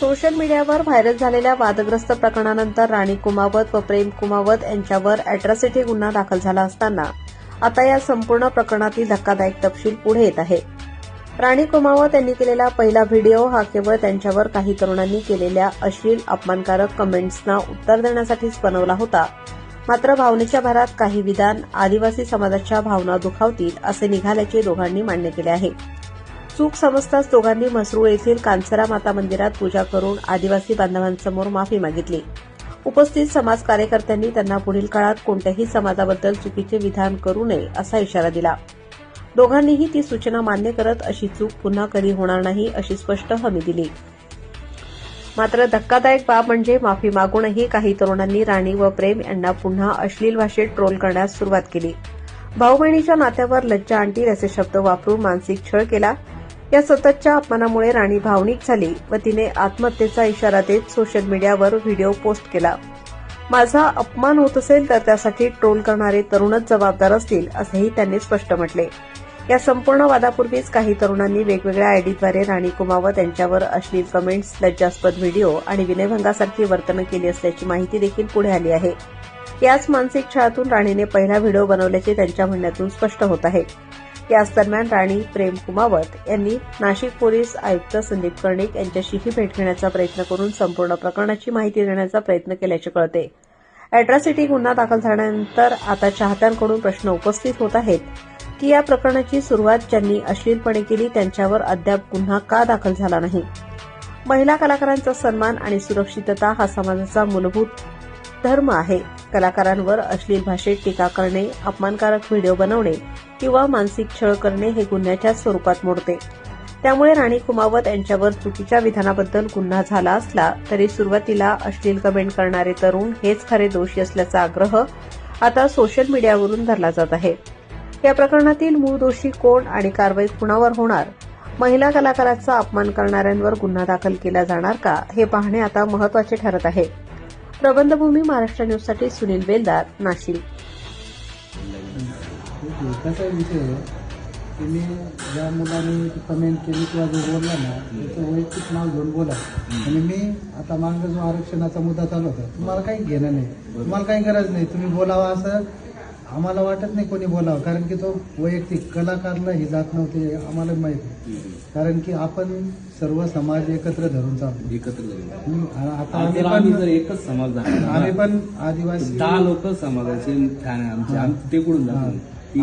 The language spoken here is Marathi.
सोशल मीडियावर व्हायरल झालेल्या वादग्रस्त प्रकरणानंतर राणी कुमावत व प्रेम कुमावत यांच्यावर अॅट्रॉसिटी गुन्हा दाखल झाला असताना आता या संपूर्ण प्रकरणातील धक्कादायक तपशील पुढे येत आहे. राणी कुमावत यांनी केलेला पहिला व्हिडिओ हा केवळ त्यांच्यावर काही तरुणांनी केलेल्या अश्लील अपमानकारक कमेंट्सना उत्तर देण्यासाठीच बनवला होता. मात्र भावनेच्या भरात काही विधान आदिवासी समाजाच्या भावना दुखावतील असे निघाल्याचे दोघांनी मान्य केले आहे. चूक समजताच दोघांनी म्हसरूळ येथील कांसरा माता मंदिरात पूजा करून आदिवासी बांधवांसमोर माफी मागितली. उपस्थित समाज कार्यकर्त्यांनी त्यांना पुढील काळात कोणत्याही समाजाबद्दल चुकीचे विधान करू नये असा इशारा दिला. दोघांनीही ती सूचना मान्य करत अशी चूक पुन्हा कधी होणार नाही अशी स्पष्ट हमी दिली. मात्र धक्कादायक बाब म्हणजे माफी मागूनही काही तरुणांनी राणी व प्रेम यांना पुन्हा अश्लील भाषेत ट्रोल करण्यास सुरुवात केली. भाऊ बहिणीच्या नात्यावर लज्जा आणतील असे शब्द वापरून मानसिक छळ केला. या सततच्या अपमानामुळे राणी भावनिक झाली व तिने आत्महत्येचा इशारा देत सोशल मीडियावर व्हिडिओ पोस्ट केला. माझा अपमान होत असेल तर त्यासाठी ट्रोल करणारे तरुणच जबाबदार असतील असेही त्यांनी स्पष्ट म्हटले. या संपूर्ण वादापूर्वीच काही तरुणांनी वेगवेगळ्या आयडीद्वारे राणी कुमावत त्यांच्यावर अश्लील कमेंट्स लज्जास्पद व्हिडिओ आणि विनयभंगासारखी वर्तणूक केली असल्याची माहिती देखील पुढे आली आहे. याच मानसिक छळातून राणीने पहिला व्हिडिओ बनवल्याचे त्यांच्या म्हणण्यातून स्पष्ट होत आहे. याच दरम्यान राणी प्रेम कुमावत यांनी नाशिक पोलीस आयुक्त संदीप कर्णिक यांच्याशीही भेट घेण्याचा प्रयत्न करून संपूर्ण प्रकरणाची माहिती देण्याचा प्रयत्न केल्याचे कळते. अॅट्रॉसिटी गुन्हा दाखल झाल्यानंतर आता चाहत्यांकडून प्रश्न उपस्थित होत आहेत की या प्रकरणाची सुरुवात ज्यांनी अश्लीलपणे केली त्यांच्यावर अद्याप गुन्हा का दाखल झाला नाही. महिला कलाकारांचा सन्मान आणि सुरक्षितता हा समाजाचा मूलभूत धर्म आहे. कलाकारांवर अश्लील भाषेत टीका करणे अपमानकारक व्हिडिओ बनवणे किंवा मानसिक छळ करणे हे गुन्ह्याच्या स्वरूपात मोडते. त्यामुळे राणी कुमावत यांच्यावर चुकीच्या विधानाबद्दल गुन्हा झाला असला तरी सुरुवातीला अश्लील कमेंट करणारे तरुण हेच खरे दोषी असल्याचा आग्रह आता सोशल मीडियावरून धरला जात आहे. या प्रकरणातील मूळ दोषी कोण आणि कारवाई कुणावर होणार? महिला कलाकाराचा अपमान करणाऱ्यांवर गुन्हा दाखल केला जाणार का? हे पाहणे आता महत्त्वाचे ठरत आहे. प्रबंधभूमी महाराष्ट्र न्यूजसाठी सुनील बेलदार नाशिक. कसा विषय आहे की मी ज्या मुलांनी कमेंट केली किंवा जो बोलला ना त्याचं वैयक्तिक नाव घेऊन बोला आणि मी आता मागं जो आरक्षणाचा मुद्दा चालू होता तुम्हाला काही घेणं नाही तुम्हाला काही गरज नाही. तुम्ही बोलावा असं आम्हाला वाटत नाही कोणी बोलावं कारण की तो वैयक्तिक कलाकारला ही जात नव्हती आम्हाला माहीत कारण की आपण सर्व समाज एकत्र धरून चालतो. एकत्र आ- आता आम्ही पण जर एकच समाज झाला आम्ही पण आदिवासी दहा लोक समाजाचे फॅन आमचे ते कुठून. जातो.